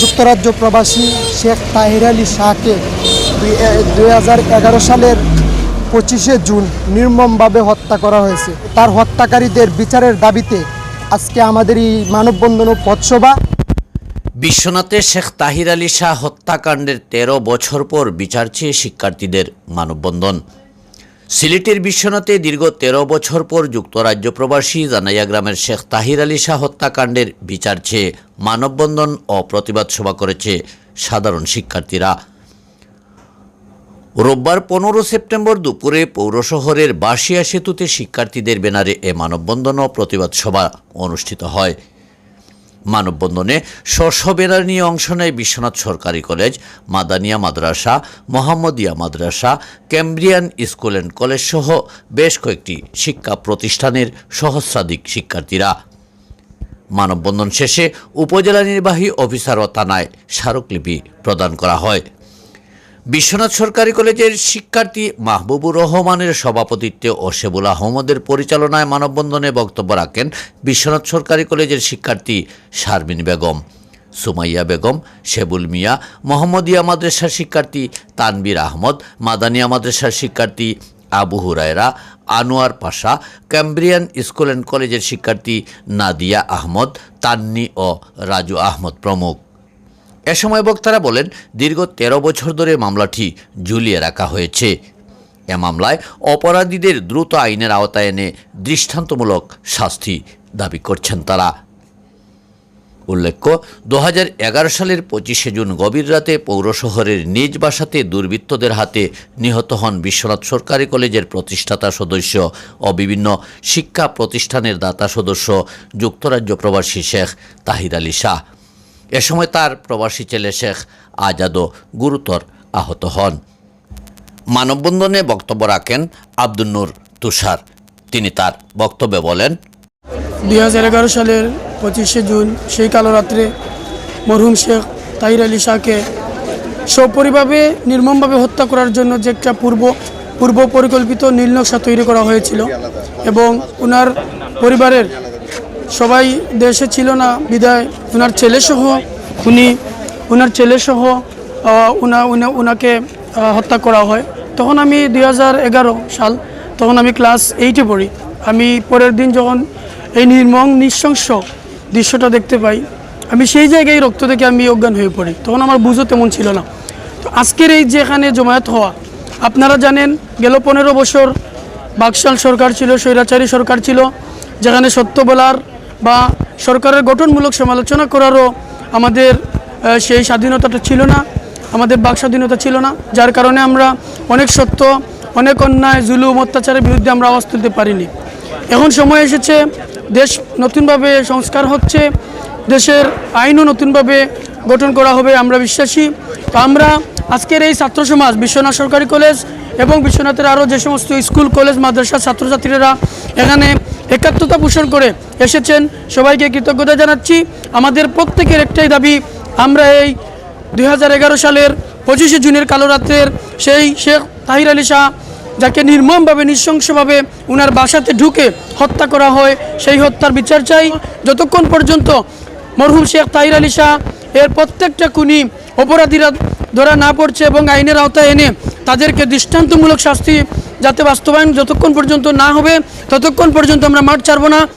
যুক্তরাজ্য প্রবাসী শেখ তাহির আলী শাহকে দুই হাজার এগারো সালের পঁচিশে জুন নির্মমভাবে হত্যা করা হয়েছে। তার হত্যাকারীদের বিচারের দাবিতে আজকে আমাদের এই মানববন্ধন ও পথসভা। বিশ্বনাথে শেখ তাহির আলী শাহ হত্যাকাণ্ডের তেরো বছর পর বিচার চেয়ে শিক্ষার্থীদের মানববন্ধন। সিলেটের বিশ্বনাথে দীর্ঘ তেরো বছর পর যুক্তরাজ্য প্রবাসী জানাইয়া গ্রামের শেখ তাহির আলী শাহ হত্যাকাণ্ডের বিচার চেয়ে মানববন্ধন ও প্রতিবাদ সভা করেছে সাধারণ শিক্ষার্থীরা। রোববার পনেরো সেপ্টেম্বর দুপুরে পৌর শহরের বাসিয়া সেতুতে শিক্ষার্থীদের ব্যানারে এ মানববন্ধন ও প্রতিবাদ সভা অনুষ্ঠিত হয়। মানববন্ধনে নিয়ে অংশ নেয় বিশ্বনাথ সরকারি কলেজ, মাদানিয়া মাদ্রাসা, মোহাম্মদিয়া মাদ্রাসা, ক্যাম্ব্রিয়ান স্কুল অ্যান্ড কলেজ সহ বেশ কয়েকটি শিক্ষা প্রতিষ্ঠানের সহস্রাধিক শিক্ষার্থীরা। মানববন্ধন শেষে উপজেলা নির্বাহী অফিসার ও থানায় স্মারকলিপি প্রদান করা হয়। বিশ্বনাথ সরকারি কলেজের শিক্ষার্থী মাহবুবুর রহমানের সভাপতিত্বে ও শেবুল আহমদের পরিচালনায় মানববন্ধনে বক্তব্য রাখেন বিশ্বনাথ সরকারি কলেজের শিক্ষার্থী শারমিন বেগম, সুমাইয়া বেগম, শেবুল মিয়া, মোহাম্মদিয়া মাদ্রাসার শিক্ষার্থী তানবির আহমদ, মাদানিয়া মাদ্রাসার শিক্ষার্থী Abu Hurayra, Anwar Pasha, Cambrian school and কলেজের শিক্ষার্থী নাদিয়া আহমদ, তান্নি ও রাজু আহমদ প্রমুখ। এ সময় বক্তারা বলেন, দীর্ঘ ১৩ বছর ধরে মামলাটি ঝুলিয়ে রাখা হয়েছে। এ মামলায় অপরাধীদের দ্রুত আইনের আওতায় এনে দৃষ্টান্তমূলক শাস্তি দাবি করছেন তারা। উল্লেখ্য, দু হাজার এগারো সালের পঁচিশে জুন গভীর রাতে পৌর শহরের নিজ বাসাতে দুর্বৃত্তদের হাতে নিহত হন বিশ্বনাথ সরকারি কলেজের প্রতিষ্ঠাতা সদস্য ও বিভিন্ন শিক্ষা প্রতিষ্ঠানের দাতা সদস্য যুক্তরাজ্য প্রবাসী শেখ তাহির আলী শাহ। এ সময় তার প্রবাসী ছেলে শেখ আজাদও গুরুতর আহত হন। মানববন্ধনে বক্তব্য রাখেন আব্দুল নূর তুষার। তিনি তার বক্তব্যে বলেন, দুই হাজার এগারো সালের পঁচিশে জুন, সেই কালো রাত্রে মরহুম শেখ তাহির আলী শাহকে সপরিভাবে নির্মমভাবে হত্যা করার জন্য যে একটা পূর্ব পূর্ব পরিকল্পিত নীলনকশা তৈরি করা হয়েছিল এবং ওনার পরিবারের সবাই দেশে ছিল না, বিদায়। ওনার ছেলেসহ উনি ওনার ছেলেসহ উনা ওনাকে হত্যা করা হয়। তখন আমি দু হাজার এগারো সাল, তখন আমি ক্লাস এইটে পড়ি। আমি পরের দিন যখন এই নির্মম, নৃশংস দৃশ্যটা দেখতে পাই, আমি সেই জায়গায় রক্ত দেখে আমি অজ্ঞান হয়ে পড়ি। তখন আমার বুঝো তেমন ছিল না। তো আজকের এই যেখানে জমায়েত হওয়া, আপনারা জানেন, গেল পনেরো বছর বাকশাল সরকার ছিল, স্বৈরাচারী সরকার ছিল, যেখানে সত্য বলার বা সরকারের গঠনমূলক সমালোচনা করারও আমাদের সেই স্বাধীনতাটা ছিল না, আমাদের বাক স্বাধীনতা ছিল না, যার কারণে আমরা অনেক সত্য, অনেক অন্যায়, জুলুম, অত্যাচারের বিরুদ্ধে আমরা আওয়াজ তুলতে পারিনি। এখন সময় এসেছে, দেশ নতুনভাবে সংস্কার হচ্ছে, দেশের আইনও নতুনভাবে গঠন করা হবে, আমরা বিশ্বাসী। তো আমরা আজকের এই ছাত্র সমাজ, বিশ্বনাথ সরকারি কলেজ এবং বিশ্বনাথের আরও যে সমস্ত স্কুল, কলেজ, মাদ্রাসার ছাত্রছাত্রীরা এখানে একাত্মতা পোষণ করে এসেছেন। সবাইকে কৃতজ্ঞতা জানাচ্ছি। আমাদের প্রত্যেকের একটাই দাবি, আমরা এই দু হাজার এগারো সালের পঁচিশে জুনের কালো রাত্রের সেই শেখ তাহির আলী শাহ, যাকে নির্মমভাবে, নৃশংসভাবে উনার বাসাতে ঢুকে হত্যা করা হয়, সেই হত্যার বিচার চাই। যতক্ষণ পর্যন্ত মরহুম শেখ তাহির আলী শাহ এর প্রত্যেকটা খুনি অপরাধীরা ধরা না পড়ছে এবং আইনের আওতায় এনে তাদেরকে দৃষ্টান্তমূলক শাস্তি যাতে বাস্তবায়ন যতক্ষণ পর্যন্ত না হবে ততক্ষণ পর্যন্ত আমরা মাঠ ছাড়ব না।